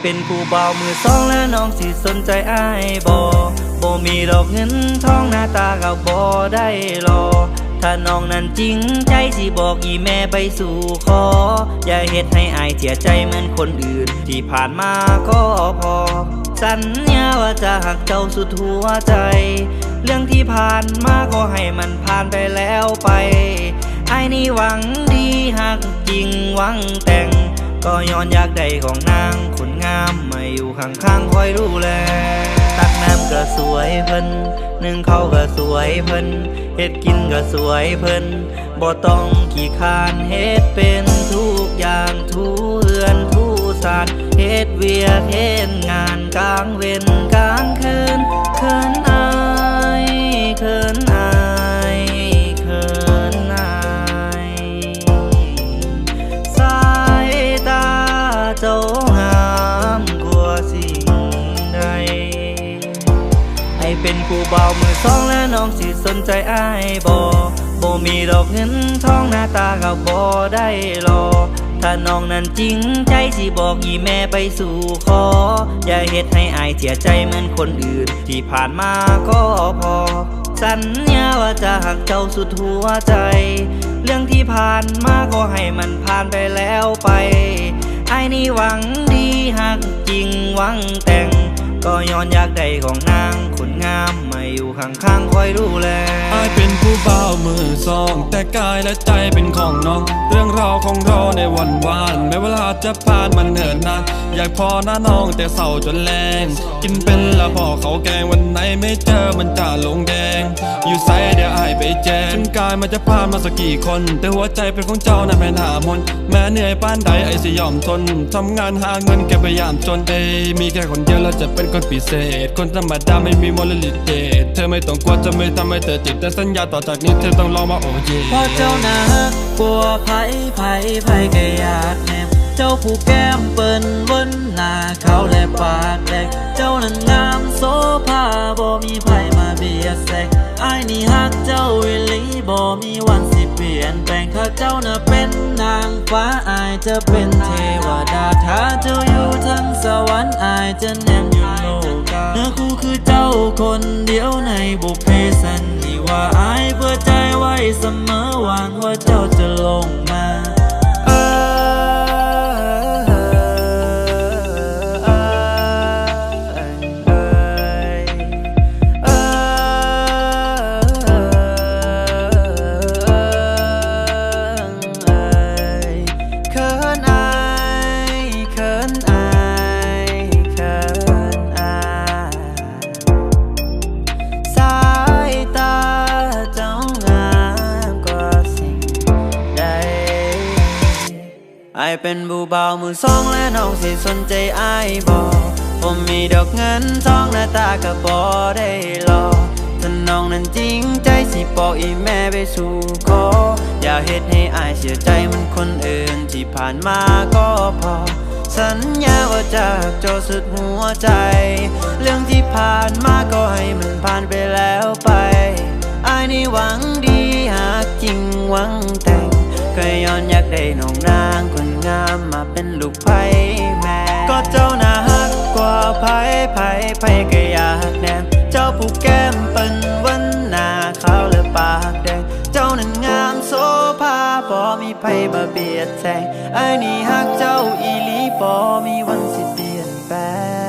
เป็นผู้บ่าวมือสองและน้องสิสนใจอายบ่บ่มีดอกเงินทองหน้าตาก็บ่ได้รอ ถ้าน้องนั้นจริงใจสิบอกอีแม่ไปสู่ขอ อย่าเฮ็ดให้อายเสียใจเหมือนคนอื่น ที่ผ่านมาก็พอ สัญญาว่าจะหักเจ้าสุดหัวใจ เรื่องที่ผ่านมาก็ให้มันผ่านไปแล้วไปไอ้นี่หวังดีหักจริงหวังแต่ง ก็ย้อนอยากได้ของนางคนงามมาอยู่ข้างๆคอยดูแล ตักน้ำก็สวยเพิ่นนึ่งข้าวก็สวยเพิ่นเฮ็ดกินก็สวยเพิ่นบ่ต้องขี้คานเฮ็ดเป็นทุกอย่างทุเรือนทุสานเฮ็ดเวียกเฮ็ดงานกลางเว้นกลางคืนเคิน ให้เบามือสองและน้องสิสนใจอายบ่บ่มีดอกเงินทองหน้าตาก็บ่ได้รอ ถ้าน้องนั้นจริงใจสิบอกอีแม่ไปสู่ขอ อย่าเฮ็ดให้อายเสียใจเหมือนคนอื่น ที่ผ่านมาก็พอ สัญญาว่าจะหักเจ้าสุดหัวใจ เรื่องที่ผ่านมาก็ให้มันผ่านไปแล้วไปไอ้นี่หวังดีหักจริงหวังแต่ง ก็ย้อนอยากได้ของนางคนงามมาอยู่ข้างๆคอยดูแลอายเป็นผู้บ่าวมือสอง แต่กายและใจเป็นของน้อง เรื่องราวของเราในวันวานแม้เวลาจะผ่านมันเหินนานอยากพอหน้าน้องแต่เศร้าจนแรง กินเป็นละพอเขาแกงวันไหนไม่เจอมันจะลงแดง อยู่ไซเดี๋ยวไอไปแจมกายมันจะผ่านมาสักกี่คน แต่หัวใจเป็นของเจ้านั้นเป็นหามนแม้เหนื่อยป้านใดไอ้สยอมทนทำงานหาเงินแกพยายามจนเอยมีแค่คนเดียวแล้วจะเป็นคนพิเศษ คนธรรมดาไม่มีมลลิเดตเธอไม่ต้องกลัวจะไม่ทำให้เธอติดแต่สัญญาต่อจากนี้เธอต้องลองมาโอเยพอเจ้านากลัวไผไผไผก็อยากแนมเจ้าผู้แก้มเปิ้นเวนหน้าเขาและปากแดกเจ้านั้นงา ฮักเจ้าวิลีบ่มีวันสิเปลี่ยนแปลงถ้าเจ้าน่ะเป็นนางฟ้าอายจะเป็นเทวดาถ้าเจ้าอยู่ทั้งสวรรค์อายจะแนมอยู่โลกาเนื้อคู่คือเจ้าคนเดียวในบุพเพสันนิวาอายเพื่อใจไว้เสมอหวังว่าเจ้าจะ ไอายเป็นบูเบาวมือสองและน้องสิสนใจไอายบอผมมีดอกเงินทองหน้าตาก็บอได้รอถ้าน้องนั้นจริงใจสิบอกอีแม่ไปสู่ขออย่าเฮ็ดให้อายเสียใจมันคนอื่นที่ผ่านมาก็พอ สัญญาว่าจะหักจสุดหัวใจ เรื่องที่ผ่านมาก็ให้มันผ่านไปแล้วไปอายนี่หวังดีหากจริงหวังแต่ ลูกไผ่แม่ก็เจ้าน่าฮักกว่าไผ่ไผ่ไผ่ก็อยากแนมเจ้าผู้แก้มเปิ้นวันหน้าขาวและปากแดงเจ้านั้นงามโซภาบ่มีไผมาเบียดแซงไอ้ายนี่ฮักเจ้าอีหลีบ่มีวันสิเปลี่ยนแปลง